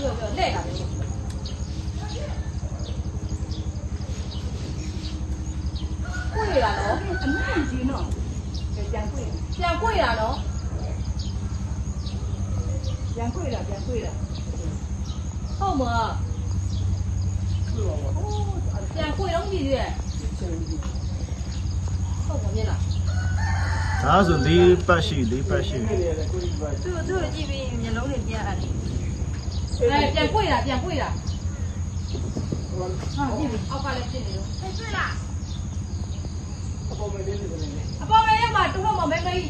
ပြောပြောလဲတာပဲကွေတာနော်အမှန်ကြီးနော်ပြန်ခွေပြန်ကွေတာနော်ပြန်ခွေတာပြန်ခွေတာဟုတ်မလားဟိုပြန်ကွေတော့ကြည့်ရဲ့ဟုတ်ပါမျက်လားဒါဆို၄ပတ်ရှိ၄ပတ်ရှိသူ့သူ့ကြည့်ပြီးမျက်လုံးတွေပြန်ရတယ် အဲပြန်ကွေတာပြန်ကွေတာဟာကြည့်ပြီးအောက်ကလည်းဖြစ်နေလို့ဟဲ့တွေ့လားအပေါ်မှာလေးလေးလေးအပေါ်မှာရမှာတူမမဲမေးဟုတ်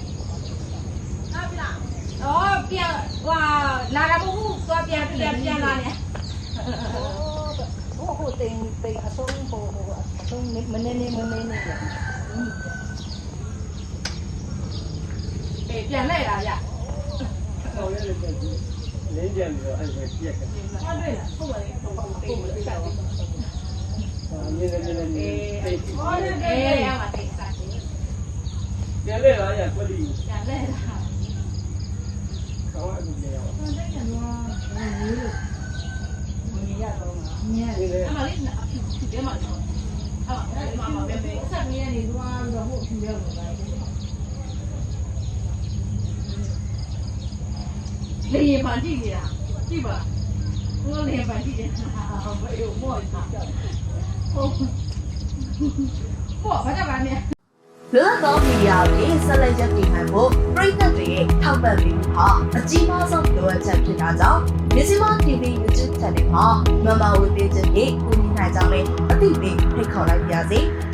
ပြီလားတော့ပြန်ဟွာလာတာမဟုတ်ဘူးသွားပြန်ပြန်ပြန်လာနေဟိုဟိုတိန်တိန်အဆုံးဟိုဟိုအဆုံးမနေနေမနေနေရအေးပြန်လဲတာရဟောလေးလေးပဲ လင်းကြံပြီးတော့အဲ့ဒါပြက်ခဲ့ဟုတ်တယ်လားဟုတ်ပါလေဟုတ်ပါလေဟုတ်ပါလေအာမြင်နေနေနေတိတ်ဟောတယ်အေးရမှာတိတ်စားတယ်ပြန်လဲလာရကွက်လီပြန်လဲတာကောင်းအခုပြန်ရအောင်ဟုတ်တယ်ကတော့ဘူးလို့မြင်ရတော့မှာညံ့အမလေးအဖြစ်တယ်မှာတော့အဲ့မှာအဲ့မှာပဲပဲဆက်နေနေသွားပြီးတော့ဟိုအဖြူရောက်လာတယ် လေရင်ပန်ကြည့်နေတာကြည့်ပါဘိုးလေရင်ပန်ကြည့်နေတာဘယ်လိုမော့တာဟုတ်ဘောဘာကြပါနဲ့လွတ်သောမီဒီယာတွေဆက်လက်ရပ်တည်နိုင်ဖို့ပြည်သက်တွေရဲ့ထောက်ပံ့ပေးမှုဟာအကြီးမားဆုံးလိုအပ်ချက်ဖြစ်တာကြောင့်မြစီမ TV YouTube Channel မှာမမဝေပေးခြင်းဖြင့်ကူညီနိုင်ကြောင်းလည်းအသိပေးဖိတ်ခေါ်လိုက်ပါရစေ။